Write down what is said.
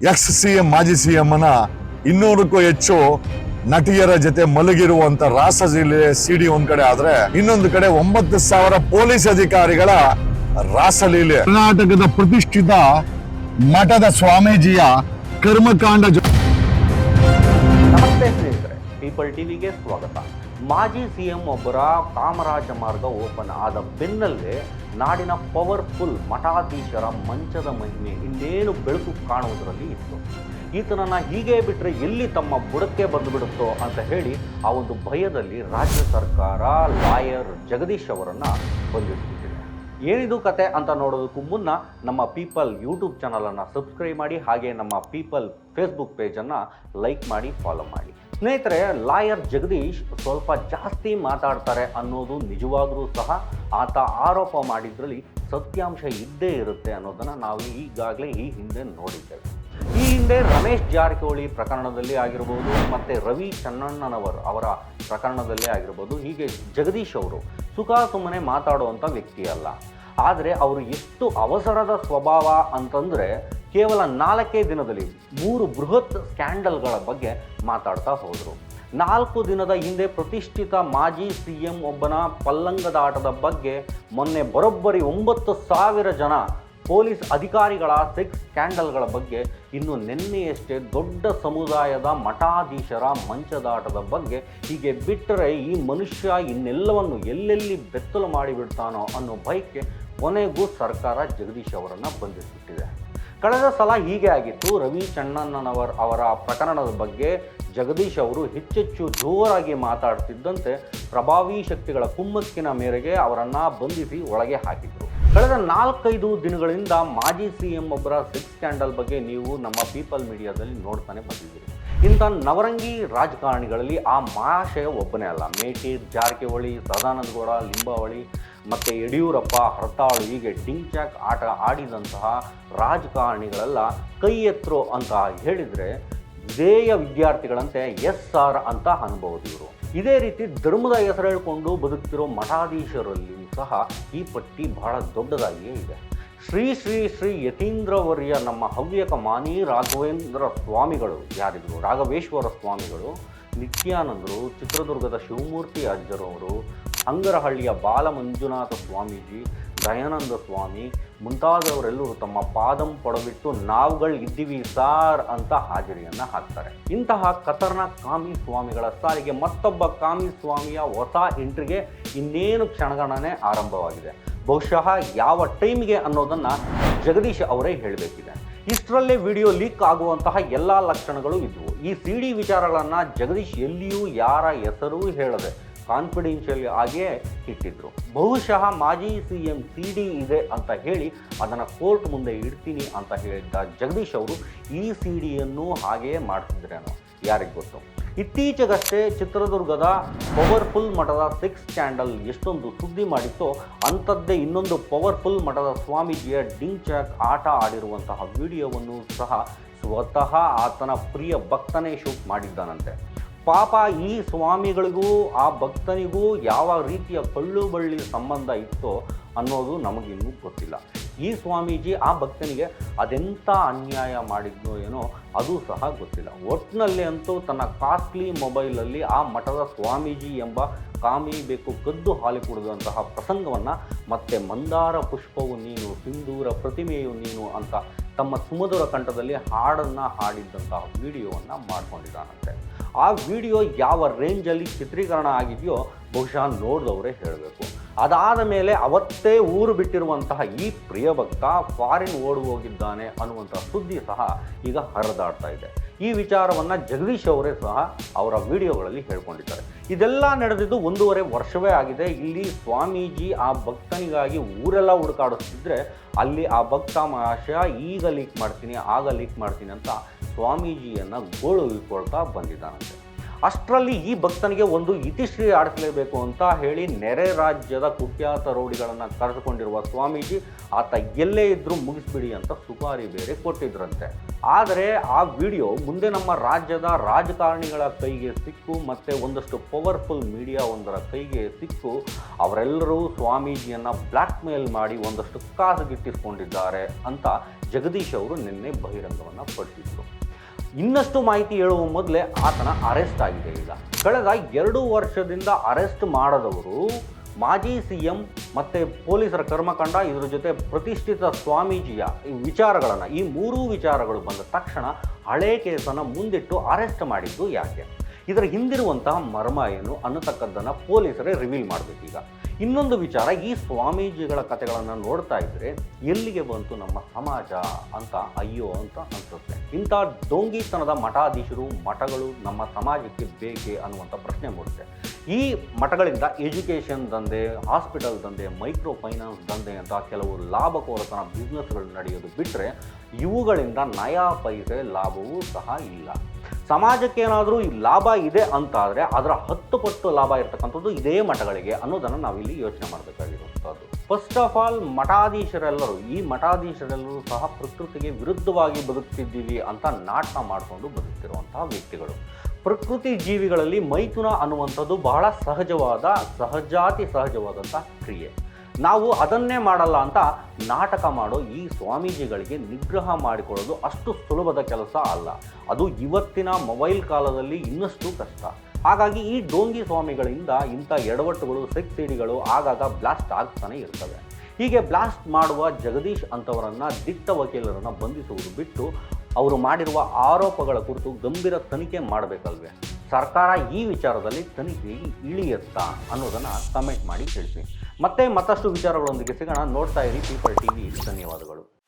X C M ಮಾಜಿ ಸಿ ನ ಇನ್ನೂರಕ್ಕೂ ಹೆಚ್ಚು ನಟಿಯರ ಜೊತೆ ಮಲಗಿರುವಂತ ರಾಸಲೀಲೆ ಸಿಡಿ ಒಂದ್ ಕಡೆ ಆದ್ರೆ ಇನ್ನೊಂದು ಕಡೆ ಒಂಬತ್ತು ಸಾವಿರ ಪೊಲೀಸ್ ಅಧಿಕಾರಿಗಳ ರಾಸಲೀಲೆ. ಕರ್ನಾಟಕದ ಪ್ರತಿಷ್ಠಿತ ಮಠದ ಸ್ವಾಮೀಜಿಯ ಕರ್ಮಕಾಂಡ ನಮಸ್ತೆ ಸ್ನೇಹಿತರೆ ಪೀಪಲ್ ಟಿವಿಗೆ ಸ್ವಾಗತ. ಮಾಜಿ ಸಿ ಎಂ ಒಬ್ಬರ ಕಾಮರಾಜ ಮಾರ್ಗ ಓಪನ್ ಆದ ಬೆನ್ನಲ್ಲೇ ನಾಡಿನ ಪವರ್ಫುಲ್ ಮಠಾಧೀಶರ ಮಂಚದ ಮಹಿಮೆ ಇನ್ನೇನು ಬೆಳಕು ಕಾಣುವುದರಲ್ಲಿ ಇತ್ತು. ಈತನನ್ನು ಹೀಗೆ ಬಿಟ್ಟರೆ ಎಲ್ಲಿ ತಮ್ಮ ಬುಡಕ್ಕೆ ಬಂದುಬಿಡುತ್ತೋ ಅಂತ ಹೇಳಿ ಆ ಒಂದು ಭಯದಲ್ಲಿ ರಾಜ್ಯ ಸರ್ಕಾರ ಲಾಯರ್ ಜಗದೀಶ್ ಅವರನ್ನು ಬಂಧಿಸಿಬಿಟ್ಟಿದೆ. ಏನಿದು ಕತೆ ಅಂತ ನೋಡೋದಕ್ಕೂ ಮುನ್ನ ನಮ್ಮ ಪೀಪಲ್ ಯೂಟ್ಯೂಬ್ ಚಾನಲನ್ನು ಸಬ್ಸ್ಕ್ರೈಬ್ ಮಾಡಿ ಹಾಗೆ ನಮ್ಮ ಪೀಪಲ್ ಫೇಸ್ಬುಕ್ ಪೇಜನ್ನು ಲೈಕ್ ಮಾಡಿ, ಫಾಲೋ ಮಾಡಿ. ಸ್ನೇಹಿತರೆ, ಲಾಯರ್ ಜಗದೀಶ್ ಸ್ವಲ್ಪ ಜಾಸ್ತಿ ಮಾತಾಡ್ತಾರೆ ಅನ್ನೋದು ನಿಜವಾದರೂ ಸಹ ಆತ ಆರೋಪ ಮಾಡಿದ್ರಲ್ಲಿ ಸತ್ಯಾಂಶ ಇದ್ದೇ ಇರುತ್ತೆ ಅನ್ನೋದನ್ನು ನಾವು ಈಗಾಗಲೇ ಈ ಹಿಂದೆ ನೋಡಿದ್ದೇವೆ. ಈ ಹಿಂದೆ ರಮೇಶ್ ಜಾರಕಿಹೊಳಿ ಪ್ರಕರಣದಲ್ಲಿ ಆಗಿರ್ಬೋದು, ಮತ್ತು ರವಿ ಚನ್ನಣ್ಣನವರ್ ಅವರ ಪ್ರಕರಣದಲ್ಲಿ ಆಗಿರ್ಬೋದು, ಹೀಗೆ ಜಗದೀಶ್ ಅವರು ಸುಖ ಸುಮ್ಮನೆ ಮಾತಾಡುವಂಥ ವ್ಯಕ್ತಿ ಅಲ್ಲ ಆದರೆ ಅವರು ಎಷ್ಟು ಅವಸರದ ಸ್ವಭಾವ ಅಂತಂದರೆ ಕೇವಲ ನಾಲ್ಕೇ ದಿನದಲ್ಲಿ ಮೂರು ಬೃಹತ್ ಸ್ಕ್ಯಾಂಡಲ್ಗಳ ಬಗ್ಗೆ ಮಾತಾಡ್ತಾ ಹೋದರು. ನಾಲ್ಕು ದಿನದ ಹಿಂದೆ ಪ್ರತಿಷ್ಠಿತ ಮಾಜಿ ಸಿ ಎಂ ಒಬ್ಬನ ಪಲ್ಲಂಗದಾಟದ ಬಗ್ಗೆ ಮೊನ್ನೆ ಬರೋಬ್ಬರಿ ಒಂಬತ್ತು ಸಾವಿರ ಜನ ಪೊಲೀಸ್ ಅಧಿಕಾರಿಗಳ ಸೆಕ್ಸ್ ಸ್ಕ್ಯಾಂಡಲ್ಗಳ ಬಗ್ಗೆ ಇನ್ನು ನಿನ್ನೆಯಷ್ಟೇ ದೊಡ್ಡ ಸಮುದಾಯದ ಮಠಾಧೀಶರ ಮಂಚದಾಟದ ಬಗ್ಗೆ ಹೀಗೆ ಬಿಟ್ಟರೆ ಈ ಮನುಷ್ಯ ಇನ್ನೆಲ್ಲವನ್ನು ಎಲ್ಲೆಲ್ಲಿ ಬೆತ್ತಲು ಮಾಡಿಬಿಡ್ತಾನೋ ಅನ್ನೋ ಭಯಕ್ಕೆ ಕೊನೆಗೂ ಸರ್ಕಾರ ಜಗದೀಶ್ ಅವರನ್ನು ಬಂಧಿಸಿಬಿಟ್ಟಿದೆ ಕಳೆದ ಸಲ ಹೀಗೆ ಆಗಿತ್ತು. ರವಿ ಅವರ ಪ್ರಕರಣದ ಬಗ್ಗೆ ಜಗದೀಶ್ ಅವರು ಹೆಚ್ಚೆಚ್ಚು ಜೋರಾಗಿ ಮಾತಾಡ್ತಿದ್ದಂತೆ ಪ್ರಭಾವಿ ಶಕ್ತಿಗಳ ಕುಮ್ಮಕ್ಕಿನ ಮೇರೆಗೆ ಅವರನ್ನು ಬಂಧಿಸಿ ಒಳಗೆ ಹಾಕಿದರು. ಕಳೆದ ನಾಲ್ಕೈದು ದಿನಗಳಿಂದ ಮಾಜಿ ಸಿ ಎಂ ಒಬ್ಬರ ಸೆಕ್ಸ್ ಸ್ಕ್ಯಾಂಡಲ್ ಬಗ್ಗೆ ನೀವು ನಮ್ಮ ಪೀಪಲ್ ಮೀಡಿಯಾದಲ್ಲಿ ನೋಡ್ತಾನೆ ಬಂದಿದ್ದೀರಿ. ಇಂಥ ನವರಂಗಿ ರಾಜಕಾರಣಿಗಳಲ್ಲಿ ಆ ಮಹಾಶಯ ಒಬ್ಬನೇ ಅಲ್ಲ. ಮೇಟಿ, ಜಾರಕಿಹೊಳಿ ಸದಾನಂದ ಗೌಡ ಲಿಂಬಾವಳಿ ಮತ್ತು ಯಡಿಯೂರಪ್ಪ ಹರತಾಳು ಹೀಗೆ ಡಿಂಚಾಕ್ ಆಟ ಆಡಿದಂತಹ ರಾಜಕಾರಣಿಗಳೆಲ್ಲ ಕೈ ಎತ್ತರು ಅಂತ ಹೇಳಿದರೆ ವಿಧೇಯ ವಿದ್ಯಾರ್ಥಿಗಳಂತೆ ಎಸ್ ಆರ್ ಅಂತ ಅನ್ಬೋದು ಇವರು. ಇದೇ ರೀತಿ ಧರ್ಮದ ಹೆಸರು ಹೇಳ್ಕೊಂಡು ಬದುಕ್ತಿರೋ ಮಠಾಧೀಶರಲ್ಲಿ ಸಹ ಈ ಪಟ್ಟಿ ಬಹಳ ದೊಡ್ಡದಾಗಿಯೇ ಇದೆ. ಶ್ರೀ ಶ್ರೀ ಶ್ರೀ ಯತೀಂದ್ರವರ್ಯ ನಮ್ಮ ಹವ್ಯಕ ಮಾನಿ ರಾಘವೇಂದ್ರ ಸ್ವಾಮಿಗಳು ಯಾರಿದ್ರು? ರಾಘವೇಶ್ವರ ಸ್ವಾಮಿಗಳು, ನಿತ್ಯಾನಂದರು, ಚಿತ್ರದುರ್ಗದ ಶಿವಮೂರ್ತಿ ಅಜ್ಜರವರು ಅಂಗರಹಳ್ಳಿಯ ಬಾಲಮಂಜುನಾಥ ಸ್ವಾಮೀಜಿ, ದಯಾನಂದ ಸ್ವಾಮಿ ಮುಂತಾದವರೆಲ್ಲರೂ ತಮ್ಮ ಪಾದಂ ಪಡಬಿಟ್ಟು ನಾವುಗಳು ಇದ್ದೀವಿ ಸಾರ್ ಅಂತ ಹಾಜರಿಯನ್ನು ಹಾಕ್ತಾರೆ. ಇಂತಹ ಖತರ್ನಾಕ್ ಕಾಮಿ ಸ್ವಾಮಿಗಳ ಸಾರಿಗೆ ಮತ್ತೊಬ್ಬ ಕಾಮಿ ಸ್ವಾಮಿಯ ಹೊಸ ಎಂಟ್ರಿಗೆ ಇನ್ನೇನು ಕ್ಷಣಗಣನೆ ಆರಂಭವಾಗಿದೆ. ಬಹುಶಃ ಯಾವ ಟೈಮ್ಗೆ ಅನ್ನೋದನ್ನು ಜಗದೀಶ್ ಅವರೇ ಹೇಳಬೇಕಿದೆ. ಇಷ್ಟರಲ್ಲೇ ವಿಡಿಯೋ ಲೀಕ್ ಆಗುವಂತಹ ಎಲ್ಲ ಲಕ್ಷಣಗಳು ಇದ್ವು. ಈ ಸಿ ಡಿ ವಿಚಾರಗಳನ್ನು ಜಗದೀಶ್ ಎಲ್ಲಿಯೂ ಯಾರ ಹೆಸರೂ ಹೇಳದೆ ಕಾನ್ಫಿಡೆನ್ಷಿಯಲ್ ಆಗಿಯೇ ಇಟ್ಟಿದ್ರು. ಬಹುಶಃ ಮಾಜಿ ಸಿ ಎಂ ಸಿ ಡಿ ಇದೆ ಅಂತ ಹೇಳಿ ಅದನ್ನು ಕೋರ್ಟ್ ಮುಂದೆ ಇಡ್ತೀನಿ ಅಂತ ಹೇಳಿದ್ದ ಜಗದೀಶ್ ಅವರು ಈ ಸಿ ಡಿಯನ್ನು ಹಾಗೆಯೇ ಮಾಡ್ತಿದ್ರೇನೋ ಯಾರಿಗೆ ಗೊತ್ತು? ಇತ್ತೀಚೆಗಷ್ಟೇ ಚಿತ್ರದುರ್ಗದ ಪವರ್ಫುಲ್ ಮಠದ ಸಿಕ್ಸ್ ಸ್ಕ್ಯಾಂಡಲ್ ಎಷ್ಟೊಂದು ಸುದ್ದಿ ಮಾಡಿತ್ತೋ ಅಂಥದ್ದೇ ಇನ್ನೊಂದು ಪವರ್ಫುಲ್ ಮಠದ ಸ್ವಾಮೀಜಿಯ ಡಿಂಚಾಕ್ ಆಟ ಆಡಿರುವಂತಹ ವಿಡಿಯೋವನ್ನು ಸಹ ಸ್ವತಃ ಆತನ ಪ್ರಿಯ ಭಕ್ತನೇ ಶೂಟ್ ಮಾಡಿದ್ದಾನಂತೆ. ಪಾಪ ಈ ಸ್ವಾಮಿಗಳಿಗೂ, ಆ ಭಕ್ತನಿಗೂ ಯಾವ ರೀತಿಯ ಕಳ್ಳು ಬಳ್ಳಿ ಸಂಬಂಧ ಇತ್ತೋ ಅನ್ನೋದು ನಮಗಿನ್ನೂ ಗೊತ್ತಿಲ್ಲ. ಈ ಸ್ವಾಮೀಜಿ ಆ ಭಕ್ತನಿಗೆ ಅದೆಂಥ ಅನ್ಯಾಯ ಮಾಡಿದ್ನೋ ಏನೋ ಅದು ಸಹ ಗೊತ್ತಿಲ್ಲ. ಒಟ್ಟಿನಲ್ಲಿ ಅಂತೂ ತನ್ನ ಕಾಸ್ಟ್ಲಿ ಮೊಬೈಲಲ್ಲಿ ಆ ಮಠದ ಸ್ವಾಮೀಜಿ ಎಂಬ ಕಾಮಿ ಬೇಕು ಕದ್ದು ಹಾಲಿ ಕುಡಿದಂತಹ ಪ್ರಸಂಗವನ್ನು ಮತ್ತೆ ಮಂದಾರ ಪುಷ್ಪವು ನೀನು, ಸಿಂಧೂರ ಪ್ರತಿಮೆಯು ನೀನು ಅಂತ ತಮ್ಮ ಸುಮಧುರ ಕಂಠದಲ್ಲಿ ಹಾಡನ್ನು ಹಾಡಿದ್ದಂತಹ ವಿಡಿಯೋವನ್ನು ಮಾಡ್ಕೊಂಡಿದ್ದಾನಂತೆ. ಆ ವಿಡಿಯೋ ಯಾವ ರೇಂಜಲ್ಲಿ ಚಿತ್ರೀಕರಣ ಆಗಿದೆಯೋ ಬಹುಶಃ ನೋಡಿದವರೇ ಹೇಳಬೇಕು. ಅದಾದ ಮೇಲೆ ಅವತ್ತೇ ಊರು ಬಿಟ್ಟಿರುವಂತಹ ಈ ಪ್ರಿಯ ಭಕ್ತ ಫಾರಿನ್ ಓಡಿ ಹೋಗಿದ್ದಾನೆ ಅನ್ನುವಂಥ ಸುದ್ದಿ ಸಹ ಈಗ ಹರಿದಾಡ್ತಾ ಇದೆ. ಈ ವಿಚಾರವನ್ನು ಜಗದೀಶ್ ಅವರೇ ಸಹ ಅವರ ವಿಡಿಯೋಗಳಲ್ಲಿ ಹೇಳ್ಕೊಂಡಿದ್ದಾರೆ. ಇದೆಲ್ಲ ನಡೆದಿದ್ದು ಒಂದೂವರೆ ವರ್ಷವೇ ಆಗಿದೆ. ಇಲ್ಲಿ ಸ್ವಾಮೀಜಿ ಆ ಭಕ್ತನಿಗಾಗಿ ಊರೆಲ್ಲ ಹುಡುಕಾಡಿಸ್ತಿದ್ರೆ ಅಲ್ಲಿ ಆ ಭಕ್ತ ಮಹಾಶಯ ಈಗ ಲೀಕ್ ಮಾಡ್ತೀನಿ, ಆಗ ಲೀಕ್ ಮಾಡ್ತೀನಿ ಅಂತ ಸ್ವಾಮೀಜಿಯನ್ನು ಗೋಳು ಇಟ್ಕೊಳ್ತಾ ಬಂದಿದ್ದಾನಂತೆ. ಅಷ್ಟರಲ್ಲಿ ಈ ಭಕ್ತನಿಗೆ ಒಂದು ಇತಿಶ್ರೀ ಆಡಿಸಲೇಬೇಕು ಅಂತ ಹೇಳಿ ನೆರೆ ರಾಜ್ಯದ ಕುಖ್ಯಾತ ರೌಡಿಗಳನ್ನು ಕರೆದುಕೊಂಡಿರುವ ಸ್ವಾಮೀಜಿ, ಆತ ಎಲ್ಲೇ ಇದ್ದರೂ ಮುಗಿಸ್ಬಿಡಿ ಅಂತ ಸುಪಾರಿ ಬೇರೆ ಕೊಟ್ಟಿದ್ರಂತೆ. ಆದರೆ ಆ ವಿಡಿಯೋ ಮುಂದೆ ನಮ್ಮ ರಾಜ್ಯದ ರಾಜಕಾರಣಿಗಳ ಕೈಗೆ ಸಿಕ್ಕು ಮತ್ತು ಒಂದಷ್ಟು ಪವರ್ಫುಲ್ ಮೀಡಿಯಾ ಒಂದರ ಕೈಗೆ ಸಿಕ್ಕು. ಅವರೆಲ್ಲರೂ ಸ್ವಾಮೀಜಿಯನ್ನು ಬ್ಲ್ಯಾಕ್ ಮೇಲ್ ಮಾಡಿ ಒಂದಷ್ಟು ಕಾಸು ಗಿಟ್ಟಿಸ್ಕೊಂಡಿದ್ದಾರೆ ಅಂತ ಜಗದೀಶ್ ಅವರು ನಿನ್ನೆ ಬಹಿರಂಗವನ್ನು ಪಡಿಸಿದ್ರು ಇನ್ನಷ್ಟು ಮಾಹಿತಿ ಹೇಳುವ ಮೊದಲೇ ಆತನ ಅರೆಸ್ಟ್ ಆಗಿದೆ ಈಗ. ಕಳೆದ ಎರಡು ವರ್ಷದಿಂದ ಅರೆಸ್ಟ್ ಮಾಡದವರು ಮಾಜಿ ಸಿ ಎಂ ಮತ್ತು ಪೊಲೀಸರ ಕರ್ಮಕಾಂಡ, ಇದರ ಜೊತೆ ಪ್ರತಿಷ್ಠಿತ ಸ್ವಾಮೀಜಿಯ ಈ ವಿಚಾರಗಳನ್ನು, ಈ ಮೂರೂ ವಿಚಾರಗಳು ಬಂದ ತಕ್ಷಣ ಹಳೆ ಕೇಸನ್ನು ಮುಂದಿಟ್ಟು ಅರೆಸ್ಟ್ ಮಾಡಿದ್ದು ಯಾಕೆ? ಇದರ ಹಿಂದಿರುವಂತಹ ಮರ್ಮ ಏನು ಅನ್ನತಕ್ಕದ್ದನ್ನು ಪೊಲೀಸರೇ ರಿವೀಲ್ ಮಾಡಬೇಕು ಈಗ. ಇನ್ನೊಂದು ವಿಚಾರ, ಈ ಸ್ವಾಮೀಜಿಗಳ ಕಥೆಗಳನ್ನು ನೋಡ್ತಾ ಇದ್ರೆ ಎಲ್ಲಿಗೆ ಬಂತು ನಮ್ಮ ಸಮಾಜ ಅಂತ ಅಯ್ಯೋ ಅಂತ ಅನ್ಸುತ್ತೆ. ಇಂಥ ಡೋಂಗಿತನದ ಮಠಾಧೀಶರು, ಮಠಗಳು ನಮ್ಮ ಸಮಾಜಕ್ಕೆ ಬೇಕೆ ಅನ್ನುವಂಥ ಪ್ರಶ್ನೆ ಮೂಡುತ್ತೆ. ಈ ಮಠಗಳಿಂದ ಎಜುಕೇಷನ್ ದಂಧೆ, ಹಾಸ್ಪಿಟಲ್ ದಂಧೆ ಮೈಕ್ರೋ ಫೈನಾನ್ಸ್ ದಂಧೆ ಅಂತ ಕೆಲವು ಲಾಭಕೋರತನ ಬಿಸ್ನೆಸ್ಗಳು ನಡೆಯೋದು ಬಿಟ್ಟರೆ ಇವುಗಳಿಂದ ನಯಾ ಪೈಸೆ ಲಾಭವೂ ಸಹ ಇಲ್ಲ. ಸಮಾಜಕ್ಕೆ ಏನಾದರೂ ಈ ಲಾಭ ಇದೆ ಅಂತ ಆದರೆ ಅದರ ಹತ್ತು ಪಟ್ಟು ಲಾಭ ಇರತಕ್ಕಂಥದ್ದು ಇದೇ ಮಠಗಳಿಗೆ ಅನ್ನೋದನ್ನು ನಾವಿಲ್ಲಿ ಯೋಚನೆ ಮಾಡಬೇಕಾಗಿರುವಂಥದ್ದು. ಫಸ್ಟ್ ಆಫ್ ಆಲ್ ಮಠಾಧೀಶರೆಲ್ಲರೂ, ಈ ಮಠಾಧೀಶರೆಲ್ಲರೂ ಸಹ ಪ್ರಕೃತಿಗೆ ವಿರುದ್ಧವಾಗಿ ಬದುಕ್ತಿದ್ದೀವಿ ಅಂತ ನಾಟಕ ಮಾಡಿಕೊಂಡು ಬದುಕ್ತಿರುವಂತಹ ವ್ಯಕ್ತಿಗಳು. ಪ್ರಕೃತಿ ಜೀವಿಗಳಲ್ಲಿ ಮೈಥುನ ಅನ್ನುವಂಥದ್ದು ಬಹಳ ಸಹಜವಾದ, ಸಹಜಾತಿ ಸಹಜವಾದಂಥ ಕ್ರಿಯೆ. ನಾವು ಅದನ್ನೇ ಮಾಡಲ್ಲ ಅಂತ ನಾಟಕ ಮಾಡೋ ಈ ಸ್ವಾಮೀಜಿಗಳಿಗೆ ನಿಗ್ರಹ ಮಾಡಿಕೊಳ್ಳೋದು ಅಷ್ಟು ಸುಲಭದ ಕೆಲಸ ಅಲ್ಲ. ಅದು ಇವತ್ತಿನ ಮೊಬೈಲ್ ಕಾಲದಲ್ಲಿ ಇನ್ನಷ್ಟು ಕಷ್ಟ. ಹಾಗಾಗಿ ಈ ಡೋಂಗಿ ಸ್ವಾಮಿಗಳಿಂದ ಇಂಥ ಎಡವಟ್ಟುಗಳು ಸಿಡಿಗಳು ಆಗಾಗ ಬ್ಲಾಸ್ಟ್ ಆಗ್ತಾನೆ ಇರ್ತವೆ. ಹೀಗೆ ಬ್ಲಾಸ್ಟ್ ಮಾಡುವ ಜಗದೀಶ್ ಅಂಥವರನ್ನು ದಿಟ್ಟ ವಕೀಲರನ್ನು ಬಂಧಿಸುವುದು ಬಿಟ್ಟು ಅವರು ಮಾಡಿರುವ ಆರೋಪಗಳ ಕುರಿತು ಗಂಭೀರ ತನಿಖೆ ಮಾಡಬೇಕಲ್ವೇ? ಸರ್ಕಾರ ಈ ವಿಚಾರದಲ್ಲಿ ತನಿಖೆಗೆ ಇಳಿಯತ್ತಾ ಅನ್ನೋದನ್ನು ಕಮೆಂಟ್ ಮಾಡಿ ತಿಳಿಸಿ. ಮತ್ತೆ ಮತ್ತಷ್ಟು ವಿಚಾರಗಳೊಂದಿಗೆ ಸಿಗೋಣ. ನೋಡ್ತಾ ಇರಿ ಪೀಪಲ್ ಟಿವಿ ಧನ್ಯವಾದಗಳು.